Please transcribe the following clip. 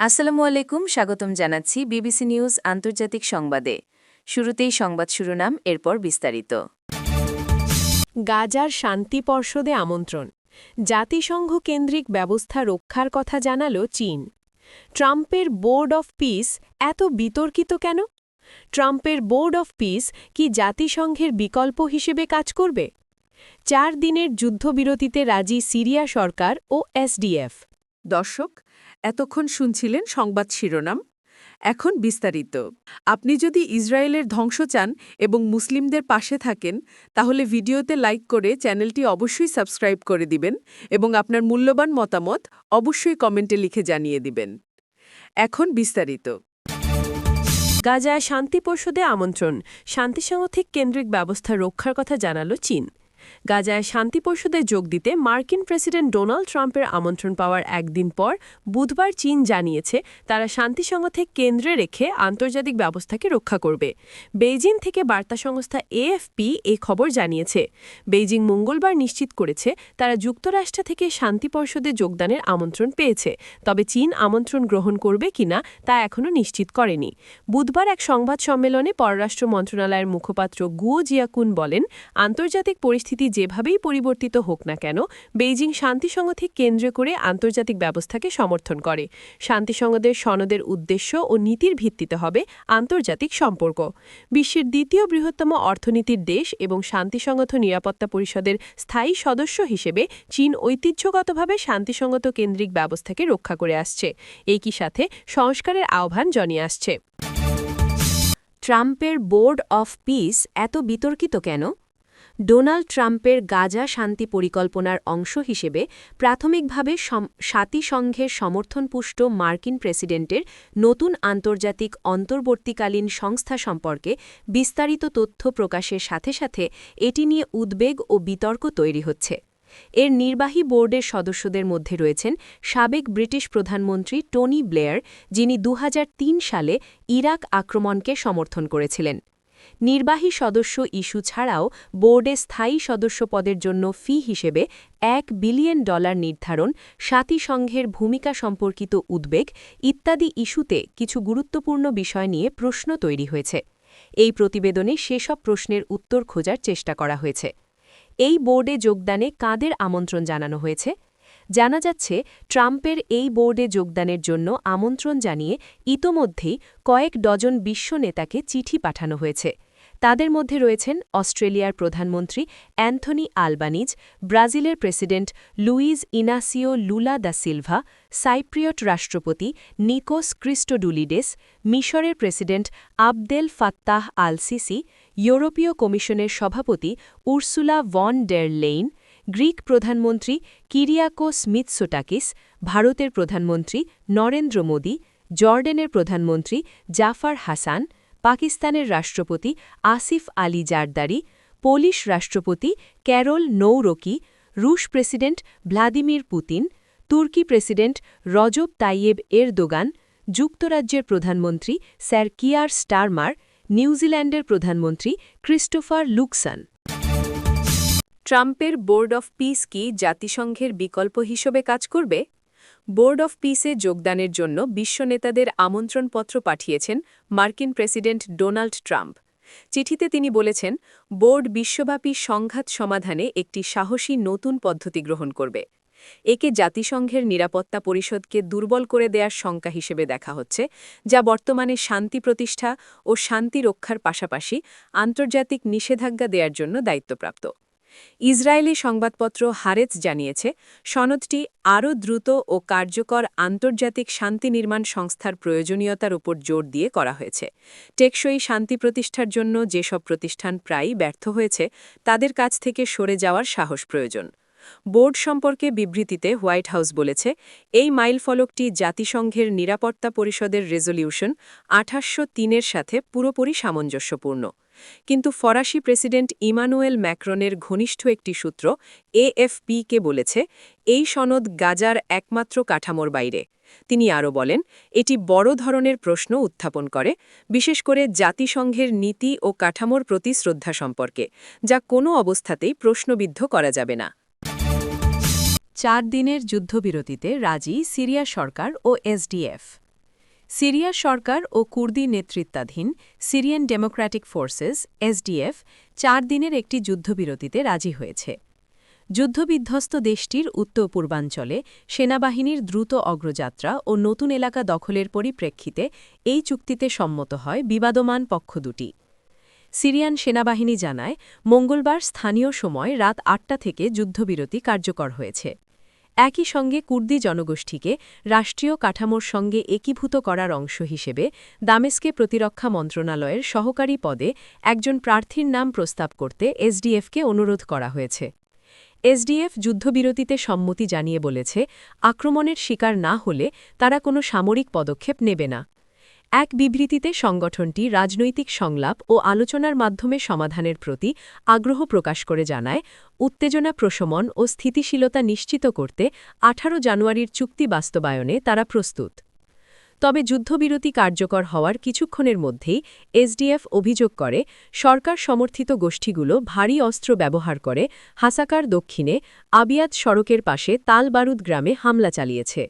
আসসালামু আলাইকুম, স্বাগতম জানাচ্ছি বিবিসি নিউজ আন্তর্জাতিক সংবাদে। শুরুতেই সংবাদ শিরোনাম, এরপর বিস্তারিত। গাজার শান্তি পর্ষদে আমন্ত্রণ। জাতিসংঘ কেন্দ্রিক ব্যবস্থা রক্ষার কথা জানাল চীন। ট্রাম্পের বোর্ড অফ পিস এত বিতর্কিত কেন? ট্রাম্পের বোর্ড অফ পিস কি জাতিসংঘের বিকল্প হিসেবে কাজ করবে? চার দিনের যুদ্ধবিরতিতে রাজি সিরিয়া সরকার ও এসডিএফ দর্শক, এতক্ষণ শুনছিলেন সংবাদ শিরোনাম। এখন বিস্তারিত। আপনি যদি ইসরায়েলের ধ্বংস চান এবং মুসলিমদের পাশে থাকেন, তাহলে ভিডিওতে লাইক করে চ্যানেলটি অবশ্যই সাবস্ক্রাইব করে দিবেন এবং আপনার মূল্যবান মতামত অবশ্যই কমেন্টে লিখে জানিয়ে দিবেন। এখন বিস্তারিত। গাজায় শান্তি পরিষদে আমন্ত্রণ। শান্তিসংগঠিক কেন্দ্রিক ব্যবস্থা রক্ষার কথা জানালো চীন। গাজায় শান্তি পরিষদে যোগ দিতে মার্কিন প্রেসিডেন্ট ডোনাল্ড ট্রাম্পের আমন্ত্রণ পাওয়ার একদিন পর বুধবার চীন জানিয়েছে তারা শান্তি শান্তিসংগঠে কেন্দ্রে রেখে আন্তর্জাতিক ব্যবস্থাকে রক্ষা করবে। বেইজিং থেকে বার্তা সংস্থা এএফপি এই খবর জানিয়েছে। বেইজিং মঙ্গলবার নিশ্চিত করেছে তারা যুক্তরাষ্ট্র থেকে শান্তি পরিষদে যোগদানের আমন্ত্রণ পেয়েছে, তবে চীন আমন্ত্রণ গ্রহণ করবে কিনা তা এখনও নিশ্চিত করেনি। বুধবার এক সংবাদ সম্মেলনে পররাষ্ট্র মন্ত্রণালয়ের মুখপাত্র গুয়ো জিয়াকুন বলেন, আন্তর্জাতিক পরিস্থিতি যেভাবেই পরিবর্তিত হোক না কেন, বেইজিং শান্তিসংঘকে কেন্দ্র করে আন্তর্জাতিক ব্যবস্থাকে সমর্থন করে। শান্তিসংঘদের সনদের উদ্দেশ্য ও নীতির ভিত্তিতে হবে আন্তর্জাতিক সম্পর্ক। বিশ্বের দ্বিতীয় বৃহত্তম অর্থনীতির দেশ এবং শান্তিসংগত নিরাপত্তা পরিষদের স্থায়ী সদস্য হিসেবে চীন ঐতিহ্যগতভাবে শান্তিসংগত কেন্দ্রিক ব্যবস্থাকে রক্ষা করে আসছে। একই সাথে সংস্কারের আহ্বান জানিয়ে আসছে। ট্রাম্পের বোর্ড অফ পিস এত বিতর্কিত কেন? ডোনাল্ড ট্রাম্পের গাজা শান্তি পরিকল্পনার অংশ হিসেবে প্রাথমিকভাবে জাতিসংঘের সমর্থনপুষ্ট মার্কিন প্রেসিডেন্টের নতুন আন্তর্জাতিক অন্তর্বর্তীকালীন সংস্থা সম্পর্কে বিস্তারিত তথ্য প্রকাশের সাথে সাথে এটি নিয়ে উদ্বেগ ও বিতর্ক তৈরি হচ্ছে। এর নির্বাহী বোর্ডের সদস্যদের মধ্যে রয়েছেন সাবেক ব্রিটিশ প্রধানমন্ত্রী টনি ব্লেয়ার, যিনি দু হাজার তিন সালে ইরাক আক্রমণকে সমর্থন করেছিলেন। নির্বাহী সদস্য ইস্যু ছাড়াও বোর্ডে স্থায়ী সদস্য পদের জন্য ফি হিসেবে এক বিলিয়ন ডলার নির্ধারণ জাতিসংঘের ভূমিকা সম্পর্কিত উদ্বেগ ইত্যাদি ইস্যুতে কিছু গুরুত্বপূর্ণ বিষয় নিয়ে প্রশ্ন তৈরি হয়েছে। এই প্রতিবেদনে সেসব প্রশ্নের উত্তর খোঁজার চেষ্টা করা হয়েছে। এই বোর্ডে যোগদানে কাদের আমন্ত্রণ জানানো হয়েছে? জানা যাচ্ছে, ট্রাম্পের এই বোর্ডে যোগদানের জন্য আমন্ত্রণ জানিয়ে ইতোমধ্যেই কয়েক ডজন বিশ্ব নেতাকে চিঠি পাঠানো হয়েছে। তাদের মধ্যে রয়েছেন অস্ট্রেলিয়ার প্রধানমন্ত্রী অ্যান্থনি আলবানিজ, ব্রাজিলের president Luiz Inacio Lula da Silva, Cypriot রাষ্ট্রপতি নিকোস ক্রিস্টোডুলিডেস, মিশরের president Abdel Fattah al Sisi ইউরোপীয় কমিশনের সভাপতি Ursula von der Leyen Greek প্রধানমন্ত্রী কিরিয়াকোস মিৎসোটাকিস, ভারতের প্রধানমন্ত্রী নরেন্দ্র মোদী, জর্ডেনের প্রধানমন্ত্রী জাফার হাসান, পাকিস্তানের রাষ্ট্রপতি আসিফ আলী জারদারি, পোলিশ রাষ্ট্রপতি ক্যারল নৌরকি, রুশ প্রেসিডেন্ট ভ্লাদিমির পুতিন, তুর্কি প্রেসিডেন্ট রজব তাইয়েব এরদোগান, যুক্তরাজ্যের প্রধানমন্ত্রী স্যার কিয়ার স্টারমার, নিউজিল্যান্ডের প্রধানমন্ত্রী ক্রিস্টোফার লুকসান। ট্রাম্পের বোর্ড অফ পিস কি জাতিসংঘের বিকল্প হিসেবে কাজ করবে? বোর্ড অফ পিসে যোগদানের জন্য বিশ্ব নেতাদের আমন্ত্রণপত্র পাঠিয়েছেন মার্কিন প্রেসিডেন্ট ডোনাল্ড ট্রাম্প। চিঠিতে তিনি বলেছেন, বোর্ড বিশ্বব্যাপী সংঘাত সমাধানে একটি সাহসী নতুন পদ্ধতি গ্রহণ করবে। একে জাতিসংঘের নিরাপত্তা পরিষদকে দুর্বল করে দেওয়ার শঙ্কা হিসেবে দেখা হচ্ছে, যা বর্তমানে শান্তি প্রতিষ্ঠা ও শান্তি রক্ষার পাশাপাশি আন্তর্জাতিক নিষেধাজ্ঞা দেওয়ার জন্য দায়িত্বপ্রাপ্ত। ইসরায়েলি সংবাদপত্র হারেজ জানিয়েছে, সনদটি আরও দ্রুত ও কার্যকর আন্তর্জাতিক শান্তি নির্মাণ সংস্থার প্রয়োজনীয়তার উপর জোর দিয়ে করা হয়েছে। টেকসই শান্তি প্রতিষ্ঠার জন্য যেসব প্রতিষ্ঠান প্রায়ই ব্যর্থ হয়েছে, তাদের কাছ থেকে সরে যাওয়ার সাহস প্রয়োজন। বোর্ড সম্পর্কে বিবৃতিতে হোয়াইট হাউস বলেছে, এই মাইলফলকটি জাতিসংঘের নিরাপত্তা পরিষদের রেজলিউশন আঠাশশো তিনের সাথে পুরোপুরি সামঞ্জস্যপূর্ণ। কিন্তু ফরাসি প্রেসিডেন্ট ইমানুয়েল ম্যাক্রনের ঘনিষ্ঠ একটি সূত্র এএফপিকে বলেছে, এই সনদ গাজার একমাত্র কাঠামোর বাইরে। তিনি আরও বলেন, এটি বড় ধরনের প্রশ্ন উত্থাপন করে, বিশেষ করে জাতিসংঘের নীতি ও কাঠামোর প্রতি শ্রদ্ধা সম্পর্কে, যা কোনো অবস্থাতেই প্রশ্নবিদ্ধ করা যাবে না। চার দিনের যুদ্ধবিরতিতে রাজি সিরিয়া সরকার ও এসডিএফ। সিরিয়া সরকার ও কুর্দি নেতৃত্বাধীন সিরিয়ান ডেমোক্র্যাটিক ফোর্সেস, এসডিএফ, চার দিনের একটি যুদ্ধবিরতিতে রাজি হয়েছে। যুদ্ধবিধ্বস্ত দেশটির উত্তর পূর্বাঞ্চলে সেনাবাহিনীর দ্রুত অগ্রযাত্রা ও নতুন এলাকা দখলের পরিপ্রেক্ষিতে এই চুক্তিতে সম্মত হয় বিবাদমান পক্ষ দুটি। সিরিয়ান সেনাবাহিনী জানায়, মঙ্গলবার স্থানীয় সময় রাত আটটা থেকে যুদ্ধবিরতি কার্যকর হয়েছে। একই সঙ্গে কুর্দি জনগোষ্ঠীকে রাষ্ট্রীয় কাঠামোর সঙ্গে একীভূত করার অংশ হিসেবে দামেস্কে প্রতিরক্ষা মন্ত্রণালয়ের সহকারী পদে একজন প্রার্থীর নাম প্রস্তাব করতে এসডিএফকে অনুরোধ করা হয়েছে। এসডিএফ যুদ্ধবিরতিতে সম্মতি জানিয়ে বলেছে, আক্রমণের শিকার না হলে তারা কোনো সামরিক পদক্ষেপ নেবে না। এক বিবৃতিতে সংগঠনটি রাজনৈতিক সংলাপ ও আলোচনার মাধ্যমে সমাধানের প্রতি আগ্রহ প্রকাশ করে জানায়, উত্তেজনা প্রশমন ও স্থিতিশীলতা নিশ্চিত করতে ১৮ জানুয়ারির চুক্তি বাস্তবায়নে তারা প্রস্তুত। তবে যুদ্ধবিরতি কার্যকর হওয়ার কিছুক্ষণের মধ্যেই এসডিএফ অভিযোগ করে, সরকার সমর্থিত গোষ্ঠীগুলো ভারী অস্ত্র ব্যবহার করে হাসাকার দক্ষিণে আবিয়াদ সড়কের পাশে তালবারুদ গ্রামে হামলা চালিয়েছে।